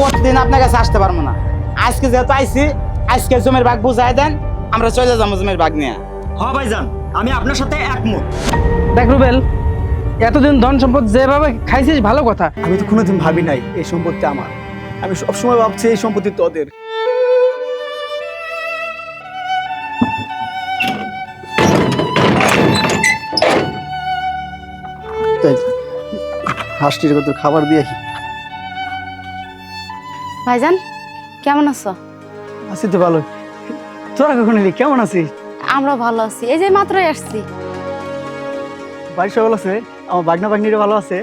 প্রতিদিন আপনার কাছে আসতে পারব না। আজকে যেহেতু আইছি আজকে জমির ভাগ বুঝাই দেন আমরা চলে যাব জমির ভাগ নিয়ে। হ ভাইজান আমি আপনার সাথে একমত। দেখ রুবেল এতদিন ধন সম্পদ যেভাবে খাইছিস ভালো কথা। আমি তো কোনোদিন ভাবি নাই এই সম্পত্তি আমার। আমি সবসময় ভাবছি এই সম্পত্তি তোদের। হাঁসটির কত খাবার দিয়ে ভাইজান কেমন আছো? আছি তো ভালো তোরা কখন এলি? কেমন আছিস? আমরা ভালো আছি। এই যে মাত্রই আসছি। বাড়ির সকাল আছে? আমার বাগনা বাগনিরা ভালো আছে?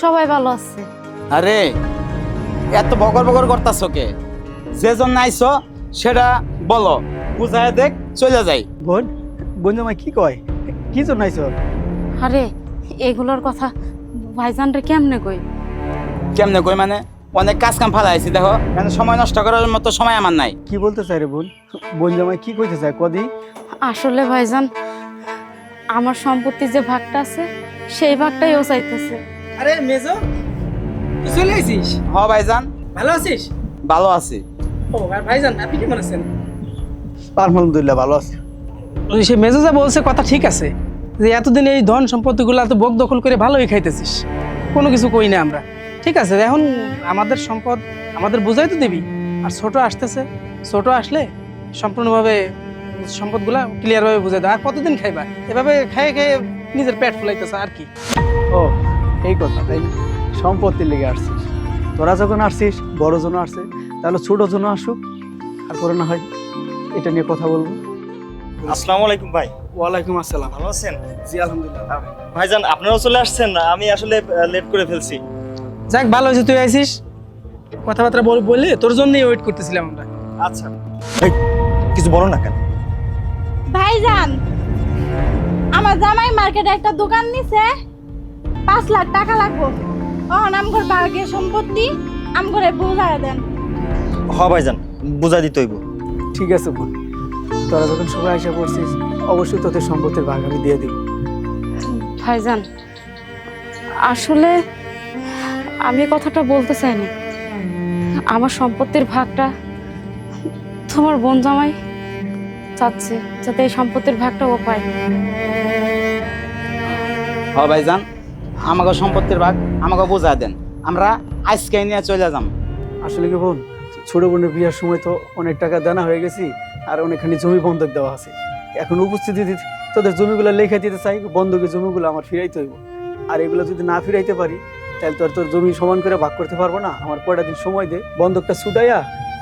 সবাই ভালো আছে। আরে এত বকর বকর করতাছ কে? যে জন্য আইছো সেটা বলো। বুঝাই দেখ চলে যাই। বোন বোন জামাই কি কয়? কি জন্য আইছো আরে এগুলোর কথা ভাইজান রে কেমনে কই কেমনে কই মানে? অনেক কাজ কাম ফালা আইছি দেখো। মানে সময় নষ্ট করার মতো সময় আমার নাই। কি বলতে চাই রে বোন? বোন জামাই কি কইতে চায়? কদি আসলে ভাইজান আমার সম্পত্তির যে ভাগটা আছে সেই ভাগটাই ও চাইতেছে। আরে মেজো তুই চলে আইছিস? হ ভাইজান। ভালো আছিস? ভালো আছি। ও আর ভাইজান আপনি কেমন আছেন? আলহামদুলিল্লাহ ভালো আছে। ওই সে মেজো যা বলছে কথা ঠিক আছে। যে এতদিন এই ধন সম্পত্তিগুলো এত বক দখল করে ভালোই খাইতেছিস। কোনো কিছু কই না আমরা। ঠিক আছে এখন আমাদের সম্পদ আমাদের বুঝাই তো দিবি। আর ছোট আসতেছে ছোট আসলে সম্পূর্ণভাবে সম্পদগুলা ক্লিয়ারভাবে বুঝাই দেয় আর কতদিন খাইবা? এভাবে খেয়ে খেয়ে নিজের পেট ফুলাইতেছে আর কি? ও এই কথা তাই না? সম্পত্তির লেগে আসছিস। তোরা যখন আসছিস বড় জন আসছে তাহলে ছোট জন আসুক আর পরে না হয় এটা নিয়ে কথা বলব। আসসালামু আলাইকুম ভাই। ওয়ালাইকুম আসসালাম। ভালো আছেন? জি আলহামদুলিল্লাহ। ভাইজান আপনারাও চলে আসছেন? আমি আসলে লেট করে ফেলছি। যাক ভালো হয়েছে তুই আইসিস? কথাবার্তা বল বললে তোর জন্যই ওয়েট করতেছিলাম আমরা। আচ্ছা। কিছু বলো না কেন? ভাইজান আমার জামাই মার্কেটে একটা দোকান নিছে। পাঁচ লাখ টাকা লাগবো। অহন আমগর ভাগ্যের সম্পত্তি আমগরে বুঝায় দেন। হ ভাইজান বুঝাই দিতে হইব। ঠিক আছে বোন। তোরা যখন সবাই আশা করছিস অবশ্যই তোদের সম্পত্তির ভাগ আমি দিয়ে দিব। ভাইজান আসলে আমি কথাটা বলতে চাইনি। আমার সম্পত্তির ভাগটা তোমার বোন জামাই চাচ্ছে যাতে এই সম্পত্তির ভাগটা ও পায়। হ ভাইজান আমাকে সম্পত্তির ভাগ আমাকে বোঝা দেন। আমরা আজকে নিয়ে চলে যাম। আসলে কি বোন ছোট বোনের বিয়ার সময় তো অনেক টাকা দেনা হয়ে গেছি আর অনেকখানি জমি বন্ধক দেওয়া আছে। এখন উপস্থিতি দিতে তোদের জমিগুলো লেখা দিতে চাই বন্ধকের জমিগুলো আমার ফিরাইতে হইব। আর এগুলো যদি না ফিরাইতে পারি তাহলে তোর তোর জমি সমান করে ভাগ করতে পারব না? আমার কয়টা দিন সময় দে। বন্ধকটা ছুটাইয়া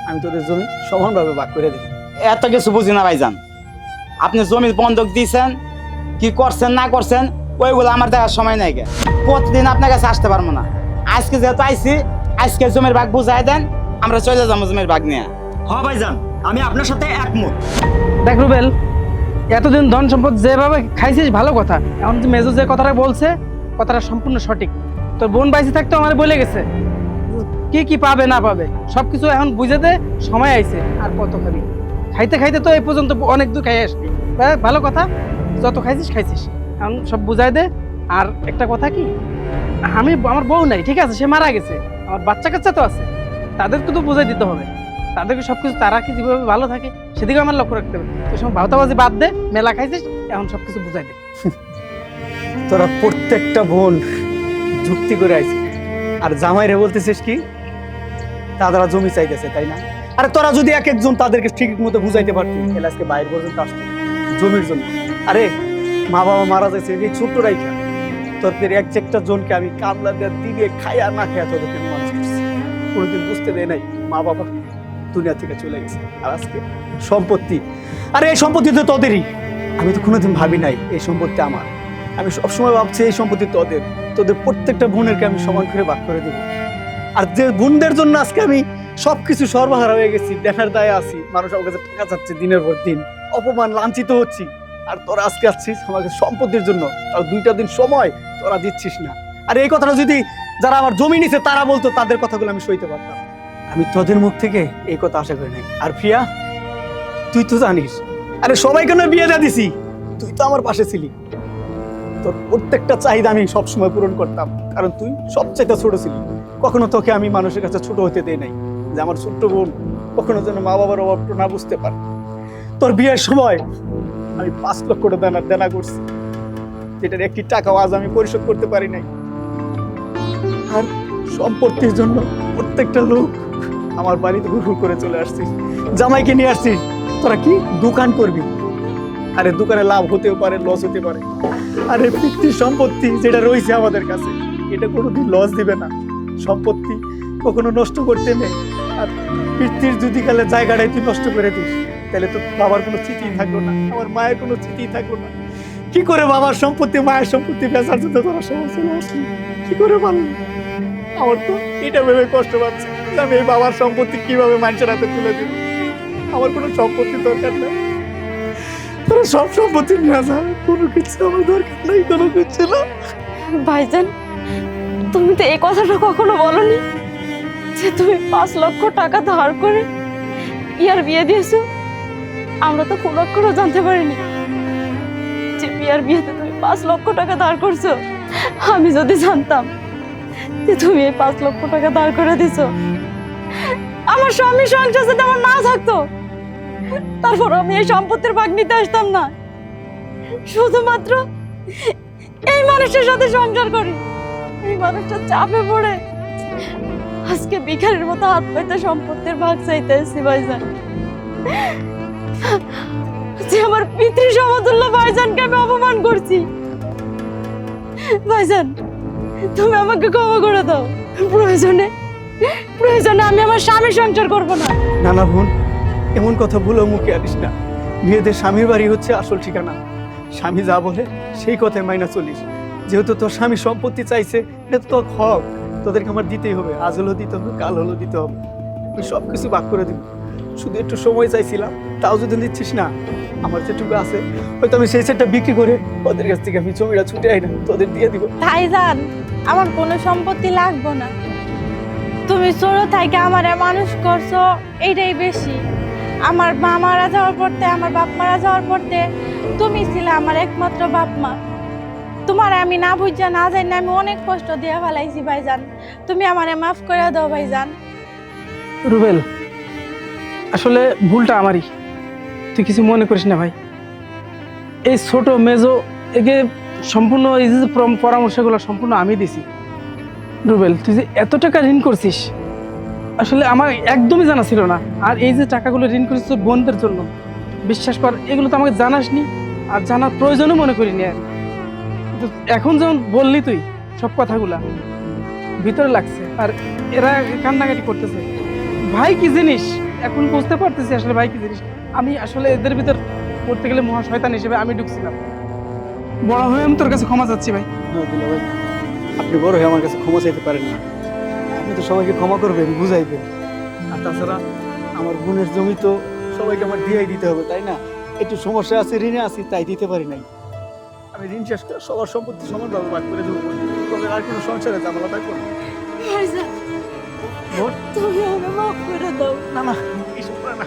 আমি তোদের জমি সমানভাবে ভাগ করে দেবো। এত কিছু বুঝি না ভাইজান। আপনি জমি বন্ধক দিয়েছেন কি করছেন না করছেন ওইগুলো আমার দেখার সময় নাই গে। প্রতিদিন আপনার কাছে আসতে পারব না। আজকে যেহেতু আইছি আজকে জমির ভাগ বুঝাই দেন আমরা চলে যাব জমির ভাগ নিয়ে। হ ভাইজান আমি আপনার সাথে একমত। দেখ রুবেল এতদিন ধন সম্পদ যেভাবে খাইছিস ভালো কথা। এখন যে মেজো যে কথাটা বলছে কথাটা সম্পূর্ণ সঠিক। তোর বোন বাইসে থাকতে আমার বলে গেছে। কি কি পাবে, না পাবে, সবকিছু এখন বুঝে দে, সময় আইছে, আর কত খাবি। খাইতে খাইতে তো এই পর্যন্ত অনেক দূর খাই আসবি। ভালো কথা, যত খাইছিস খাইছিস। এখন সব বুঝাই দে, আর একটা কথা কি, আমি, আমার বউ নাই, ঠিক আছে, সে মারা গেছে, আমার বাচ্চা কাচ্চা তো আছে, তাদেরকে তো বুঝাই দিতে হবে। তাদেরকে সবকিছু, তারা কি যেভাবে ভালো থাকে সেদিকে আমার লক্ষ্য রাখতে হবে। তো সব ভাওতাবাজি বাদ দে, মেলা খাইছিস, এখন সবকিছু বুঝাই দে। তোরা প্রত্যেকটা বোন যুক্তি করে আইছি। আর জামাইরে বলতেছিস কি? তারা জমি চাইতেছে, তাই না? আরে তোরা যদি এক একজন তাদেরকে ঠিক মতো বুঝাইতে পারতি, তাহলে আজকে বাইরে পর্যন্ত আসতো। জমির জন্য। আরে, মা বাবা মারা যাচ্ছে এই ছোট্ট রাইখা। তোদের এক একটা জনকে আমি কামলা দিয়ে দিবে, খাইয়া না খাইয়া তোদেরকে মানুষ করছি। কোনোদিন বুঝতে দেয় নাই মা বাবা দুনিয়া থেকে চলে গেছে। আর আজকে সম্পত্তি। আরে, এই সম্পত্তি তো তোদেরই। আমি তো কোনোদিন ভাবি নাই, এই সম্পত্তি আমার। আমি সবসময় ভাবছি এই সম্পত্তি তোদের। তোদের প্রত্যেকটা বোনেরকে আমি সমান করে ভাগ করে দেবো। আর যে বোনদের জন্য আজকে আমি সবকিছু সর্বহারা হয়ে গেছি দেখার দায়ে আছি, মানুষ আমার কাছে টাকা চাচ্ছে দিনের পর দিন, অপমান, লাঞ্ছিত হচ্ছি। আর তোরা আজকে আসছিস আমাকে সম্পত্তির জন্য তাও দুইটা দিন সময় তোরা দিচ্ছিস না। আর এই কথাটা যদি যারা আমার জমি নিছে, তারা বলতো, তাদের কথাগুলো আমি সইতে পারতাম। আমি তোদের মুখ থেকে এই কথা আশা করি নাই। আর প্রিয়া তুই তো জানিস, আরে সবাইকে কেন বিয়ে দিছি, তুই তো আমার পাশে ছিলি। তোর প্রত্যেকটা চাহিদা আমি সবসময় পূরণ করতাম। কারণ তুই সবচাইতে ছোট ছিলি। কখনো তোকে আমি মানুষের কাছে ছোট হতে দেই নাই। যে আমার ছোট্ট বোন কখনো যেন মা বাবার অভাবটা না বুঝতে পারে। তোর বিয়ের সময় আমি পাঁচ লক্ষ টাকা দেনা দেনা করছি। যেটার একটি টাকাও আজ আমি পরিশোধ করতে পারি নাই। আর সম্পত্তির জন্য প্রত্যেকটা লোক আমার বাড়িতে ঘুরঘুর করে চলে আসছিস জামাইকে নিয়ে আসছিস তোরা কি দোকান করবি? আরে দোকানে লাভ হতেও পারে লস হতে পারে। আরে পিতৃ সম্পত্তি যেটা রয়েছে আমাদের কাছে, এটা কোনোদিন লস দিবে না। সম্পত্তি কখনো নষ্ট করতে নেই। আর পিতৃর যদি কালে জায়গাটাই তুই নষ্ট করে দিস, তাহলে তো বাবার কোনো চিঠি থাকল না, আমার মায়ের কোনো চিঠি থাকল না। কি করে বাবার সম্পত্তি, মায়ের সম্পত্তি বেচার জন্য তোরা চলে আসলি কি করে পারলি আমার তো এটা ভেবে কষ্ট পাচ্ছে আমি এই বাবার সম্পত্তি কীভাবে মানুষের হাতে তুলে দিব? আমার কোনো সম্পত্তি দরকার নেই। তোরা সব সম্পত্তি নিয়ে যা, কোনো কিছু আমার দরকার নেই, কোনো কিছু না। ভাইজান, তুমি তো এই কথাটা কখনো বলনি যে তুমি পাঁচ লক্ষ টাকা ধার করে ইয়ার বিয়ে দিয়েছ? আমরা তো কোনো অক্ষরও জানতে পারিনি যে বিয়ার বিয়েতে তুমি পাঁচ লক্ষ টাকা ধার করছ। আমি যদি জানতাম যে তুমি এই পাঁচ লক্ষ টাকা ধার করে দিছো, আমার স্বামী সংসার আমার না থাকতো তারপর আমি এই সম্পত্তির ভাগ নিতে আসতাম না। শুধুমাত্র এই মানুষের সাথে সংসার করি। এই মানুষটা চাপে পড়ে। আজকে ভিখারির মতো হাত পাইতে সম্পত্তির ভাগ চাইতে এসেছি ভাইজান। যে আমার পিতৃ সমতুল্য ভাইজানকে আমি অপমান করছি। ভাইজান, তুমি আমাকে ক্ষমা করে দাও। প্রয়োজনে প্রয়োজনে আমি আমার স্বামী সংসার করব না। না না বোন এমন কথা ভুলো মুখে আনিস না। মেয়েদের স্বামীর বাড়ি হচ্ছে আসল ঠিকানা। স্বামী যা বলে, সেই কথায় মাইনা চলিস। যেহেতু তোর স্বামী সম্পত্তি চাইছে, এটা তো তোর হক। তোদেরকে আমার দিতেই হবে। আজ হলো দিতে হবে, কাল হলো দিতে হবে। আমি সব কিছু ভাগ করে দিব। শুধু একটু সময় চাইছিলাম, তাও যদি দিচ্ছিস না। আমার যেটুকু আছে, হয়তো আমি সেই সেটটা বিক্রি করে ওদের কাছ থেকে আমি জমিটা ছুটে আই না, তোদের দিয়ে দিব। ভাইজান, আমার কোনো সম্পত্তি লাগবে না। তুমি ছোট থেকে আমারে মানুষ করছ, এইটাই বেশি। আমার মা মারা যাওয়ার পরতে আমার বাপ মারা যাওয়ার পরতে তুমি ছিলে আমার একমাত্র বাপ মা তোমার আমি না বুঝা না জানি না আমি অনেক কষ্ট দিয়ে ফেলাইছি ভাইজান। তুমি আমারে মাফ করে দাও ভাইজান। রুবেল, আসলে ভুলটা আমারই। তুই কিছু মনে করিস না ভাই। এই ছোট মেজো, একে সম্পূর্ণ এই যে পরামর্শগুলো সম্পূর্ণ আমি দিছি। রুবেল, তুই যে এত টাকা ঋণ করছিস। আসলে আমার একদমই জানা ছিল না। আর এই যে টাকাগুলো ঋণ করেছিস তোর বোনদের জন্য বিশ্বাস কর এগুলো তো আমাকে জানাসনি আর জানার প্রয়োজনও মনে করিনি আর। এখন যেমন বললি তুই সব কথাগুলা ভিতরে লাগছে। আর এরা কান্নাকাটি করতেছে। ভাই কি জিনিস? এখন বুঝতে পারতেছি আসলে ভাই কি জিনিস। আমি আসলে এদের ভিতর করতে গেলে মহা শয়তান হিসেবে আমি ঢুকছিলাম। বড় হয়ে আমি তোর কাছে ক্ষমা চাচ্ছি ভাই, আপনি বড় হয়ে আমার কাছে ক্ষমা চাইতে পারেন না। আপনি তো সবাইকে ক্ষমা করবেন বুঝাইবেন। আর তাছাড়া আমার বোনের জমি তো সবাইকে আমার দিয়েই দিতে হবে তাই না? একটু সমস্যা আছে ঋণে আছি তাই দিতে পারি নাই। আমি ঋণ শেষ করে সবার সম্পত্তি সমানভাবে ভাগ করে দেবো। তবে আর কোনো সংসারে ঝামেলা থাকব না। তুমি আমাকে মাফ করে দাও। না না এইসব করে না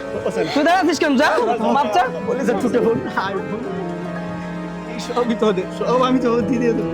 তুই দাঁড়াচ্ছিস কেন যা বাচ্চা বলে যে ছুটে বোন। আয় বোন এই সবই তো ওদের, সব আমি তো দিয়ে দেবো।